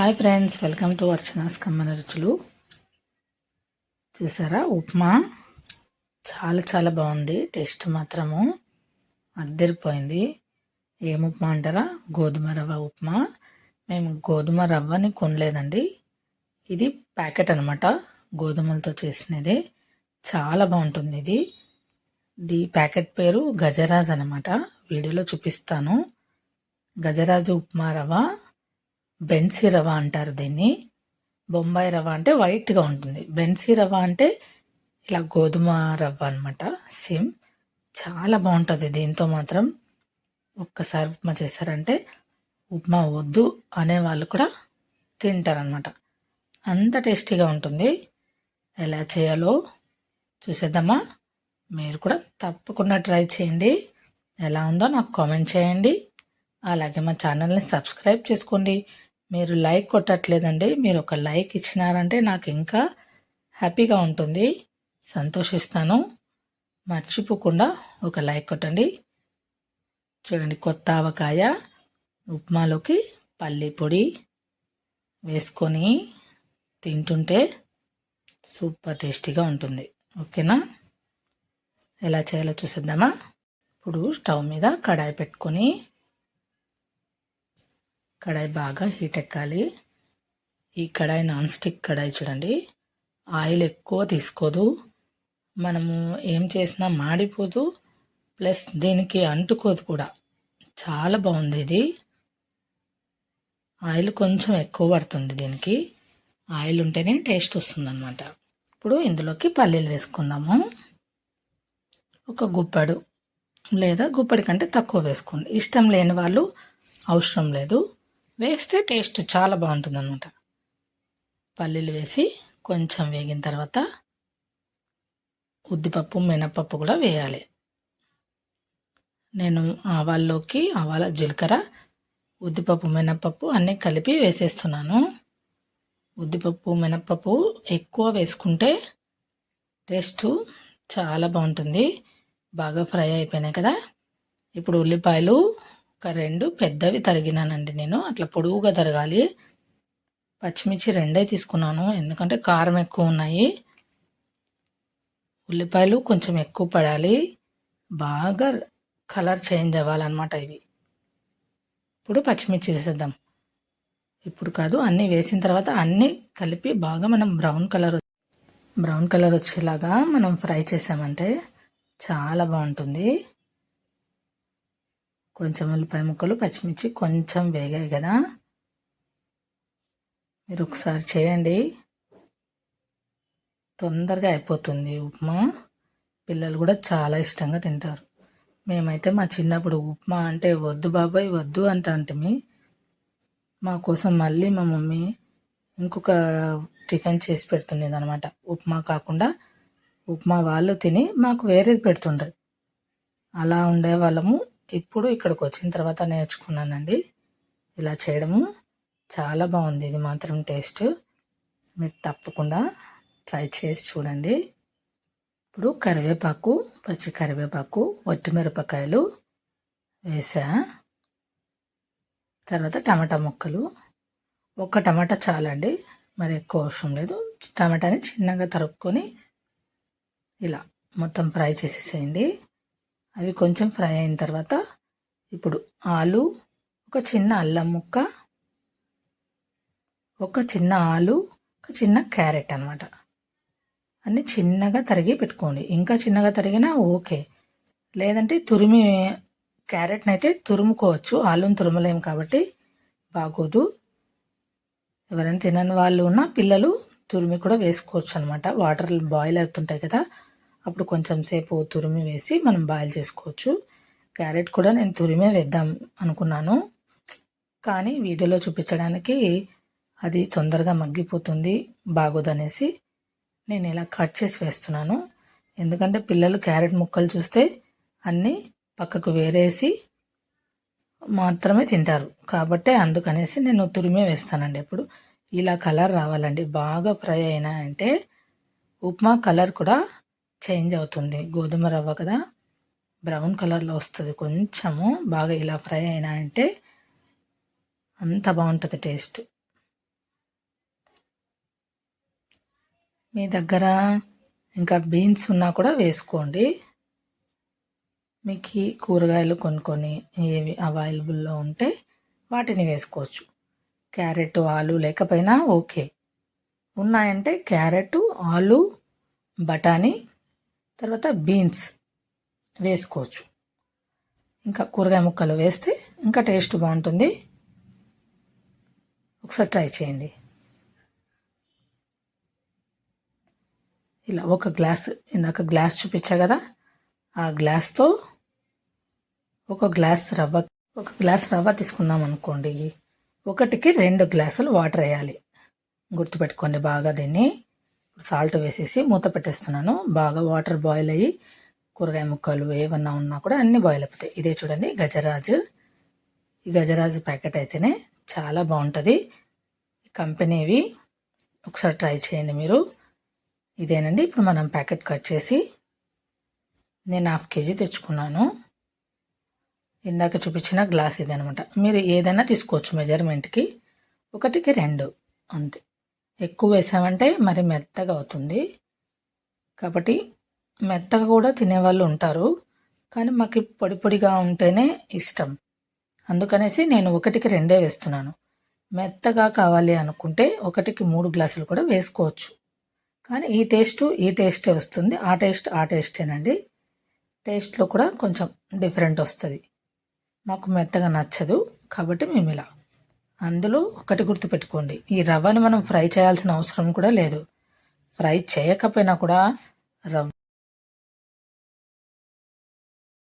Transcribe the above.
Hi friends welcome to Archana's కమ్మన రుచులు. చూసారా? ఉప్మా చాలా చాలా బాగుంది. టేస్ట్ మాత్రము అద్దరిపోయింది. ఏం ఉప్మా అంటారా? గోధుమ రవ్వ ఉప్మా. మేము గోధుమ రవ్వని కొనలేదండి. ఇది ప్యాకెట్ అనమాట గోధుమలతో చేసినది. చాలా బాగుంటుంది ఇది. ది ప్యాకెట్ పేరు గజరాజ్ అనమాట వీడియోలో చూపిస్తాను. గజరాజు ఉప్మా రవ్వ. బెన్సీ రవ్వ అంటారు దీన్ని. బొంబాయి రవ్వ అంటే వైట్గా ఉంటుంది. బెన్సీ రవ్వ అంటే ఇలా గోధుమ రవ్వ అనమాట సేమ్. చాలా బాగుంటుంది దీంతో మాత్రం. ఒక్కసారి ఉప్మా చేశారంటే ఉప్మా వద్దు అనే వాళ్ళు కూడా తింటారనమాట అంత టేస్టీగా ఉంటుంది. ఎలా చేయాలో చూసేద్దామా? మీరు కూడా తప్పకుండా ట్రై చేయండి. ఎలా ఉందో నాకు కామెంట్ చేయండి. అలాగే మా ఛానల్ని సబ్స్క్రైబ్ చేసుకోండి. మీరు లైక్ కొట్టట్లేదండి. మీరు ఒక లైక్ ఇచ్చినారంటే నాకు ఇంకా హ్యాపీగా ఉంటుంది. సంతోషిస్తాను. మర్చిపోకుండా ఒక లైక్ కొట్టండి. చూడండి కొత్త ఆవకాయ ఉప్మాలోకి పల్లి పొడి వేసుకొని తింటుంటే సూపర్ టేస్టీగా ఉంటుంది. ఓకేనా? ఎలా చేయాలో చూసేద్దామా? ఇప్పుడు స్టవ్ మీద కడాయి పెట్టుకొని కడాయి బాగా హీట్ ఎక్కాలి. ఈ కడాయి నాన్ స్టిక్ కడాయి చూడండి. ఆయిల్ ఎక్కువ తీసుకోదు. మనము ఏం చేసినా మాడిపోదు. ప్లస్ దీనికి అంటుకోదు కూడా. చాలా బాగుంది ఇది. ఆయిల్ కొంచెం ఎక్కువ పడుతుంది దీనికి. ఆయిల్ ఉంటేనే టేస్ట్ వస్తుందన్నమాట. ఇప్పుడు ఇందులోకి పల్లీలు వేసుకుందాము. ఒక గుప్పడు. లేదా గుప్పడి కంటే తక్కువ వేసుకోండి. ఇష్టం లేని వాళ్ళు అవసరం లేదు. వేస్తే టేస్ట్ చాలా బాగుంటుంది అనమాట పల్లీలు వేసి కొంచెం వేగిన తర్వాత ఉద్దిపప్పు మినపప్పు కూడా వేయాలి. నేను ఆవాల్లోకి ఆవాల జీలకర్ర ఉద్దిపప్పు మినపప్పు అన్నీ కలిపి వేసేస్తున్నాను. ఉద్దిపప్పు మినపప్పు ఎక్కువ వేసుకుంటే టేస్ట్ చాలా బాగుంటుంది. బాగా ఫ్రై అయిపోయినాయి కదా. ఇప్పుడు ఉల్లిపాయలు ఒక రెండు పెద్దవి తరిగినానండి నేను. అట్లా పొడవుగా తరగాలి. పచ్చిమిర్చి రెండే తీసుకున్నాను. ఎందుకంటే కారం ఎక్కువ ఉన్నాయి. ఉల్లిపాయలు కొంచెం ఎక్కువ పడాలి. బాగా కలర్ చేంజ్ అవ్వాలన్నమాట ఇవి. ఇప్పుడు పచ్చిమిర్చి వేసేద్దాం. ఇప్పుడు కాదు అన్నీ వేసిన తర్వాత అన్నీ కలిపి బాగా మనం బ్రౌన్ కలర్ బ్రౌన్ కలర్ వచ్చేలాగా మనం ఫ్రై చేసామంటే చాలా బాగుంటుంది. కొంచెం ఉల్లిపాయ ముక్కలు పచ్చిమిర్చి కొంచెం వేగాయి కదా. మీరు ఒకసారి చేయండి. తొందరగా అయిపోతుంది ఉప్మా. పిల్లలు కూడా చాలా ఇష్టంగా తింటారు. మేమైతే మా చిన్నప్పుడు ఉప్మా అంటే వద్దు బాబాయ్ వద్దు అంటే మా. కోసం మళ్ళీ మా మమ్మీ ఇంకొక టిఫిన్ చేసి పెడుతుండేది అనమాట ఉప్మా కాకుండా ఉప్మా వాళ్ళు తిని మాకు వేరేది పెడుతుండ్రు. అలా ఉండే వాళ్ళము ఇప్పుడు ఇక్కడికి వచ్చిన తర్వాత నేర్చుకున్నానండి. ఇలా చేయడము చాలా బాగుంది. ఇది మాత్రం టేస్ట్. మీరు తప్పకుండా ట్రై చేసి చూడండి. ఇప్పుడు కరివేపాకు పచ్చి కరివేపాకు మిరపకాయలు వేసా. తర్వాత టమాటా ముక్కలు. ఒక్క టమాటా చాలండి. మరి ఎక్కువ అవసరం లేదు. టమాటాని చిన్నగా తరుక్కొని ఇలా మొత్తం ఫ్రై చేసేసేయండి. అవి కొంచెం ఫ్రై అయిన తర్వాత ఇప్పుడు ఆలు ఒక చిన్న అల్లం ముక్క ఒక చిన్న ఆలు ఒక చిన్న క్యారెట్ అనమాట అన్నీ చిన్నగా తరిగి పెట్టుకోండి. ఇంకా చిన్నగా తరిగినా ఓకే. లేదంటే తురిమి క్యారెట్ని అయితే తురుముకోవచ్చు. ఆలుని తురుమలేము కాబట్టి బాగోదు. ఎవరైనా తినని వాళ్ళు ఉన్న పిల్లలు తురిమి కూడా వేసుకోవచ్చు అనమాట వాటర్ బాయిల్ అవుతుంటాయి కదా. అప్పుడు కొంచెం సేపు తురిమి వేసి మనం బాయిల్ చేసుకోవచ్చు. క్యారెట్ కూడా నేను తురిమే వేద్దాం అనుకున్నాను. కానీ వీడియోలో చూపించడానికి అది తొందరగా మగ్గిపోతుంది బాగోదనేసి నేను ఇలా కట్ చేసి వేస్తున్నాను. ఎందుకంటే పిల్లలు క్యారెట్ ముక్కలు చూస్తే అన్నీ పక్కకు వేరేసి మాత్రమే తింటారు. కాబట్టి అందుకనేసి నేను తురిమే వేస్తానండి ఎప్పుడు. ఇలా కలర్ రావాలండి. బాగా ఫ్రై అయినా అంటే ఉప్మా కలర్ కూడా చేంజ్ అవుతుంది. గోధుమ రవ్వ కదా? బ్రౌన్ కలర్లో వస్తుంది. కొంచెము బాగా ఇలా ఫ్రై అయినా అంటే అంత బాగుంటుంది టేస్ట్. మీ దగ్గర ఇంకా బీన్స్ ఉన్నా కూడా వేసుకోండి. మీకు కూరగాయలు కొనుక్కొని ఏవి అవైలబుల్లో ఉంటే వాటిని వేసుకోవచ్చు. క్యారెట్ ఆలు లేకపోయినా ఓకే. ఉన్నాయంటే క్యారెట్ ఆలు బఠానీ తర్వాత బీన్స్ వేసుకోవచ్చు. ఇంకా కూరగాయ ముక్కలు వేస్తే ఇంకా టేస్ట్ బాగుంటుంది. ఒకసారి ట్రై చేయండి. ఇలా ఒక గ్లాస్ ఇందాక గ్లాస్ చూపించా కదా ఆ గ్లాస్తో ఒక గ్లాస్ రవ్వ ఒక గ్లాస్ రవ్వ తీసుకున్నాం అనుకోండి. ఒకటికి రెండు గ్లాసులు వాటర్ వేయాలి. గుర్తుపెట్టుకోండి బాగా దీన్ని. సాల్ట్ వేసేసి మూత పెట్టేస్తున్నాను. బాగా వాటర్ బాయిల్ అయ్యి కూరగాయ ముక్కలు ఏమన్నా ఉన్నా కూడా అన్నీ బాయిల్ అయిపోతాయి. ఇదే చూడండి గజరాజు. ఈ గజరాజు ప్యాకెట్ అయితేనే చాలా బాగుంటుంది. కంపెనీవి ఒకసారి ట్రై చేయండి మీరు. ఇదేనండి. ఇప్పుడు మనం ప్యాకెట్ కట్ చేసి నేను హాఫ్ కేజీ తెచ్చుకున్నాను. ఇందాక చూపించిన గ్లాస్ ఇది అనమాట మీరు ఏదైనా తీసుకోవచ్చు మెజర్మెంట్కి. ఒకటికి రెండు. అంతే. ఎక్కువ వేసామంటే మరి మెత్తగా అవుతుంది. కాబట్టి మెత్తగా కూడా తినేవాళ్ళు ఉంటారు. కానీ మాకు పొడి పొడిగా ఉంటేనే ఇష్టం. అందుకనేసి నేను ఒకటికి రెండే వేస్తున్నాను. మెత్తగా కావాలి అనుకుంటే ఒకటికి మూడు గ్లాసులు కూడా వేసుకోవచ్చు. కానీ ఈ టేస్ట్ ఈ టేస్టే వస్తుంది. ఆ టేస్ట్ ఆ టేస్టేనండి. టేస్ట్లో కూడా కొంచెం డిఫరెంట్ వస్తుంది. మాకు మెత్తగా నచ్చదు. కాబట్టి మేము ఇలా అందులో ఒకటి గుర్తుపెట్టుకోండి. ఈ రవ్వని మనం ఫ్రై చేయాల్సిన అవసరం కూడా లేదు. ఫ్రై చేయకపోయినా కూడా రవ్వ